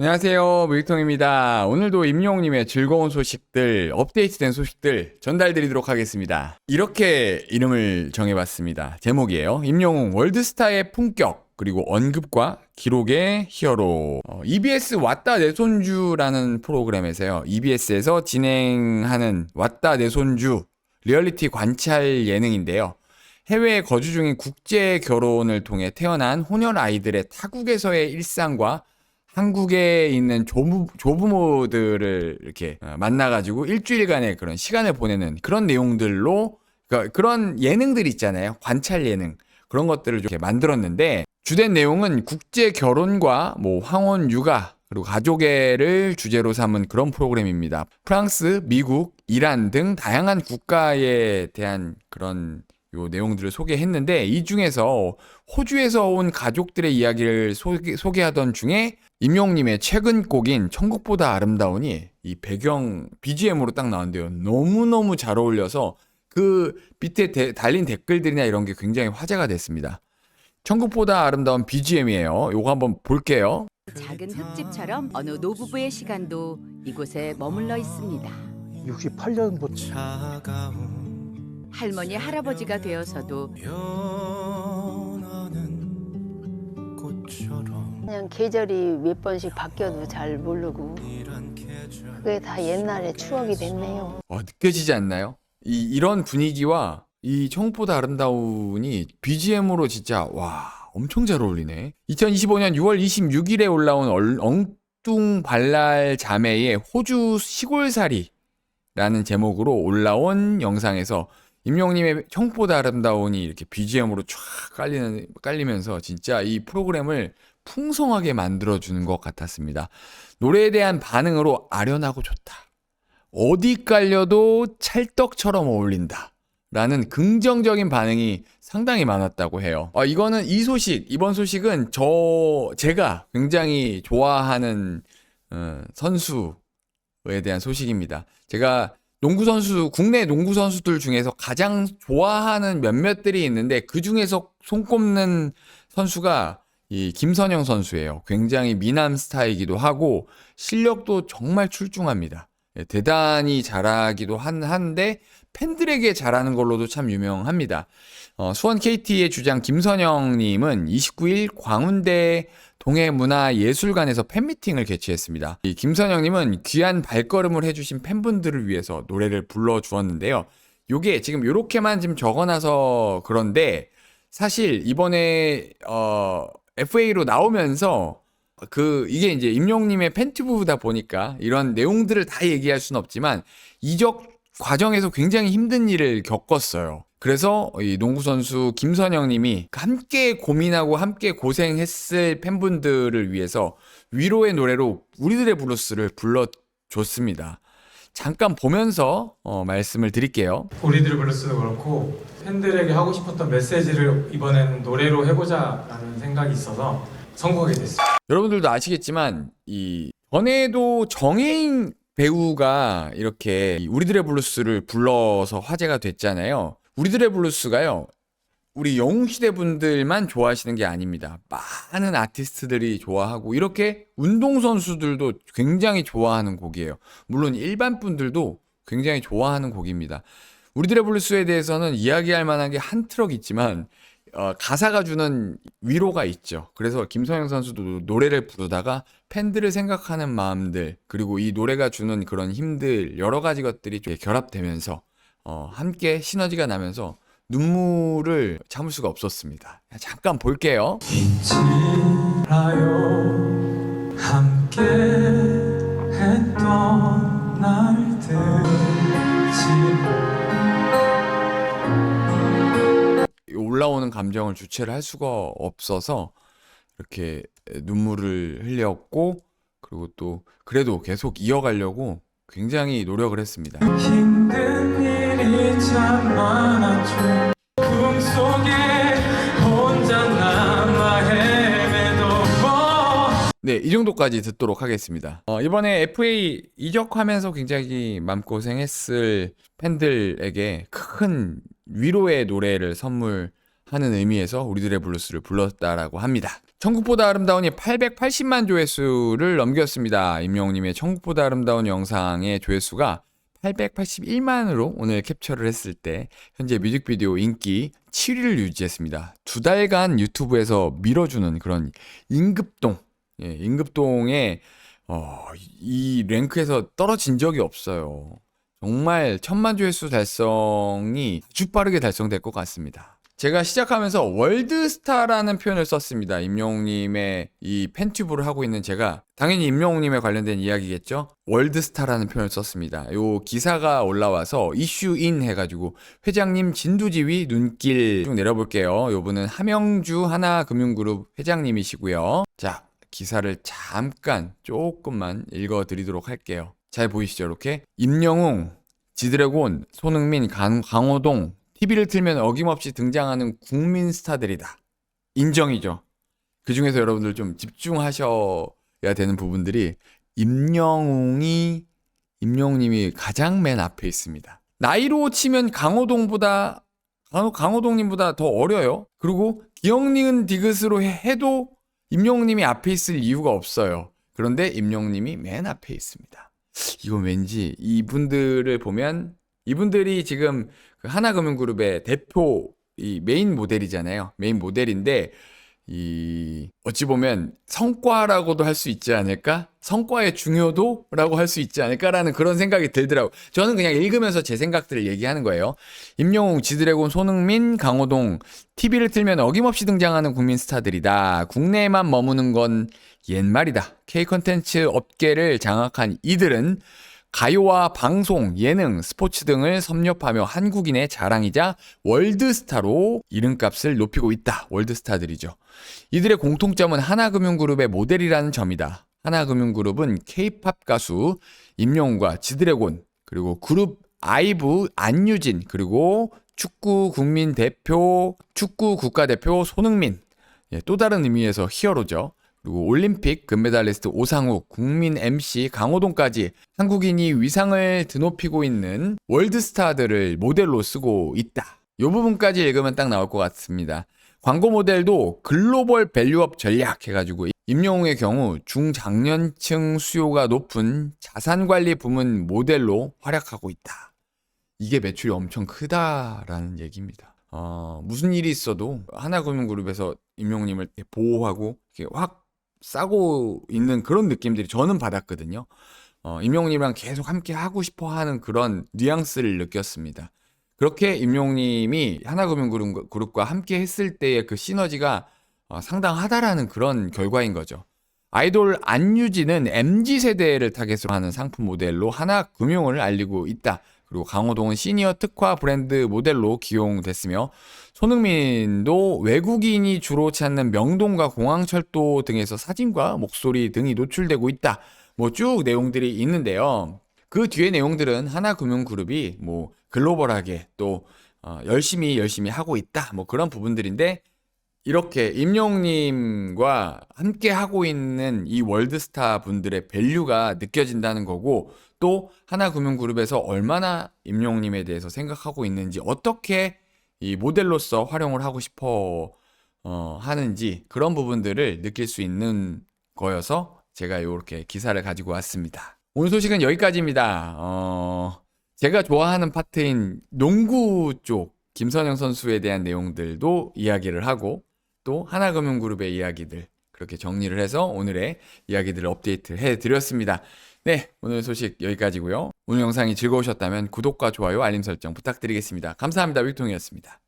안녕하세요. 무익통입니다. 오늘도 임용님의 즐거운 소식들, 업데이트된 소식들 전달드리도록 하겠습니다. 이렇게 이름을 정해봤습니다. 제목이에요. 임용웅 월드스타의 품격, 그리고 언급과 기록의 히어로. 어, EBS 왔다 내 손주라는 프로그램에서요. EBS에서 진행하는 왔다 내 손주 리얼리티 관찰 예능인데요. 해외에 거주 중인 국제 결혼을 통해 태어난 혼혈 아이들의 타국에서의 일상과 한국에 있는 조부, 조부모들을 이렇게 어, 만나가지고 일주일간의 그런 시간을 보내는 그런 내용들로 그러니까 그런 예능들 있잖아요. 관찰 예능 그런 것들을 이렇게 만들었는데 주된 내용은 국제 결혼과 뭐 황혼 육아 그리고 가족애를 주제로 삼은 그런 프로그램입니다. 프랑스, 미국, 이란 등 다양한 국가에 대한 그런 요 내용들을 소개했는데 이 중에서 호주에서 온 가족들의 이야기를 소개, 소개하던 중에 임용님의 최근 곡인 천국보다 아름다우니 이 배경 BGM으로 딱 나왔는데요. 너무너무 잘 어울려서 그 밑에 대- 달린 댓글들이나 이런 게 굉장히 화제가 됐습니다. 천국보다 아름다운 BGM이에요. 요거 한번 볼게요. 작은 흙집처럼 어느 노부부의 시간도 이곳에 머물러 있습니다. 68년부터 차가운 할머니 할아버지가 되어서도 그냥 계절이 몇 번씩 바뀌어도 잘 모르고 그게 다 옛날의 추억이 됐네요. 와, 느껴지지 않나요? 이, 이런 분위기와 이 천국보다 아름다운이 BGM으로 진짜 와 엄청 잘 어울리네. 2025년 6월 26일에 올라온 얼- 엉뚱 발랄 자매의 호주 시골살이라는 제목으로 올라온 영상에서 임용님의 천국보다 아름다운이 이렇게 BGM으로 쫙 깔리는 깔리면서 진짜 이 프로그램을 풍성하게 만들어주는 것 같았습니다. 노래에 대한 반응으로 아련하고 좋다. 어디 깔려도 찰떡처럼 어울린다. 라는 긍정적인 반응이 상당히 많았다고 해요. 아, 이거는 이 소식, 이번 소식은 저, 제가 굉장히 좋아하는, 어, 선수에 대한 소식입니다. 제가 농구 선수, 국내 농구 선수들 중에서 가장 좋아하는 몇몇들이 있는데 그 중에서 손꼽는 선수가 이 김선영 선수예요. 굉장히 미남 스타이기도 하고 실력도 정말 출중합니다. 예, 대단히 잘하기도 한, 한데 팬들에게 잘하는 걸로도 참 유명합니다. 어, 수원 KT의 주장 김선영님은 29일 광운대 동해문화예술관에서 팬미팅을 개최했습니다. 이 김선영님은 귀한 발걸음을 해주신 팬분들을 위해서 노래를 불러주었는데요. 요게 지금 요렇게만 지금 적어놔서 그런데 사실 이번에 어, FA로 나오면서 그 이게 이제 임용님의 팬튜브다 보니까 이런 내용들을 다 얘기할 수는 없지만 이적 과정에서 굉장히 힘든 일을 겪었어요. 그래서 이 농구 선수 김선영 님이 함께 고민하고 함께 고생했을 팬분들을 위해서 위로의 노래로 우리들의 블루스를 불러줬습니다. 잠깐 보면서 어, 말씀을 드릴게요. 우리들 블루스도 그렇고 팬들에게 하고 싶었던 메시지를 이번에는 노래로 해보자라는 생각이 있어서 선곡하게 됐어요. 여러분들도 아시겠지만 이 전에도 정혜인 배우가 이렇게 이 우리들의 블루스를 불러서 화제가 됐잖아요. 우리들의 블루스가요. 우리 영웅시대 분들만 좋아하시는 게 아닙니다. 많은 아티스트들이 좋아하고 이렇게 운동선수들도 굉장히 좋아하는 곡이에요. 물론 일반 분들도 굉장히 좋아하는 곡입니다. 우리들의 블루스에 대해서는 이야기할 만한 게 한 트럭 있지만 어, 가사가 주는 위로가 있죠. 그래서 김성영 선수도 노래를 부르다가 팬들을 생각하는 마음들 그리고 이 노래가 주는 그런 힘들 여러 가지 것들이 좀 결합되면서 어, 함께 시너지가 나면서 눈물을 참을 수가 없었습니다. 잠깐 볼게요. 잊지라요 함께 했던 감정을 주체를 할 수가 없어서 이렇게 눈물을 흘렸고 그리고 또 그래도 계속 이어가려고 굉장히 노력을 했습니다. 힘든 일이 헤매도 뭐 네, 이 정도까지 듣도록 하겠습니다. 어, 이번에 FA 이적하면서 굉장히 마음고생했을 팬들에게 큰 위로의 노래를 선물 하는 의미에서 우리들의 블루스를 불렀다라고 합니다. 천국보다 아름다운이 880만 조회수를 넘겼습니다. 임영웅님의 천국보다 아름다운 영상의 조회수가 881만으로 오늘 캡처를 했을 때 현재 뮤직비디오 인기 7위를 유지했습니다. 두 달간 유튜브에서 밀어주는 그런 임급동, 예, 임급동의 어, 이 랭크에서 떨어진 적이 없어요. 정말 천만 조회수 달성이 아주 빠르게 달성될 것 같습니다. 제가 시작하면서 월드스타라는 표현을 썼습니다. 임영웅님의 이 팬튜브를 하고 있는 제가 당연히 임영웅님에 관련된 이야기겠죠. 월드스타라는 표현을 썼습니다. 요 기사가 올라와서 이슈인 해가지고 회장님 진두지휘 눈길 쭉 내려볼게요. 요분은 함영주 하나금융그룹 회장님이시고요. 자 기사를 잠깐 조금만 읽어드리도록 할게요. 잘 보이시죠? 이렇게 임영웅, 지드래곤, 손흥민, 강, 강호동 TV를 틀면 어김없이 등장하는 국민 스타들이다. 인정이죠. 그 중에서 여러분들 좀 집중하셔야 되는 부분들이 임영웅이 임영웅님이 가장 맨 앞에 있습니다. 나이로 치면 강호동보다 강호, 강호동님보다 더 어려요. 그리고 기억니은 디귿으로 해- 해도 임영웅님이 앞에 있을 이유가 없어요. 그런데 임영웅님이 맨 앞에 있습니다. 이건 왠지 이분들을 보면 이분들이 지금 그 하나금융그룹의 대표 이 메인 모델이잖아요. 메인 모델인데 이 어찌 보면 성과라고도 할 수 있지 않을까? 성과의 중요도라고 할 수 있지 않을까라는 그런 생각이 들더라고. 저는 그냥 읽으면서 제 생각들을 얘기하는 거예요. 임영웅, 지드래곤, 손흥민, 강호동 TV를 틀면 어김없이 등장하는 국민 스타들이다. 국내에만 머무는 건 옛말이다. K 컨텐츠 업계를 장악한 이들은 가요와 방송, 예능, 스포츠 등을 섭렵하며 한국인의 자랑이자 월드스타로 이름값을 높이고 있다. 월드스타들이죠. 이들의 공통점은 하나금융그룹의 모델이라는 점이다. 하나금융그룹은 K-팝 가수 임영웅과 지드래곤 그리고 그룹 아이브 안유진 그리고 축구 국민 대표 축구 국가대표 손흥민 예, 또 다른 의미에서 히어로죠. 그리고 올림픽 금메달리스트 오상욱, 국민 MC 강호동까지 한국인이 위상을 드높이고 있는 월드스타들을 모델로 쓰고 있다. 이 부분까지 읽으면 딱 나올 것 같습니다. 광고 모델도 글로벌 밸류업 전략 해가지고 임영웅의 경우 중장년층 수요가 높은 자산관리 부문 모델로 활약하고 있다. 이게 매출이 엄청 크다라는 얘기입니다. 어, 무슨 일이 있어도 하나금융그룹에서 임영웅님을 보호하고 확 싸고 있는 그런 느낌들이 저는 받았거든요. 어, 임영웅님이랑 계속 함께 하고 싶어 하는 그런 뉘앙스를 느꼈습니다. 그렇게 임용님이 하나금융그룹과 함께 했을 때의 그 시너지가 어, 상당하다라는 그런 결과인 거죠. 아이돌 안유진은 MZ 세대를 타겟으로 하는 상품 모델로 하나금융을 알리고 있다. 그리고 강호동은 시니어 특화 브랜드 모델로 기용됐으며 손흥민도 외국인이 주로 찾는 명동과 공항철도 등에서 사진과 목소리 등이 노출되고 있다. 뭐 쭉 내용들이 있는데요. 그 뒤에 내용들은 하나금융그룹이 뭐 글로벌하게 또 어, 열심히 열심히 하고 있다. 뭐 그런 부분들인데 이렇게 임용님과 함께 하고 있는 이 월드스타 분들의 밸류가 느껴진다는 거고 또 하나금융그룹에서 얼마나 임용님에 대해서 생각하고 있는지 어떻게 이 모델로서 활용을 하고 싶어 어, 하는지 그런 부분들을 느낄 수 있는 거여서 제가 이렇게 기사를 가지고 왔습니다. 오늘 소식은 여기까지입니다. 어, 제가 좋아하는 파트인 농구 쪽 김선영 선수에 대한 내용들도 이야기를 하고 또 하나금융그룹의 이야기들 그렇게 정리를 해서 오늘의 이야기들을 업데이트 해 드렸습니다. 네, 오늘 소식 여기까지고요. 오늘 영상이 즐거우셨다면 구독과 좋아요, 알림 설정 부탁드리겠습니다. 감사합니다. 빅통이었습니다.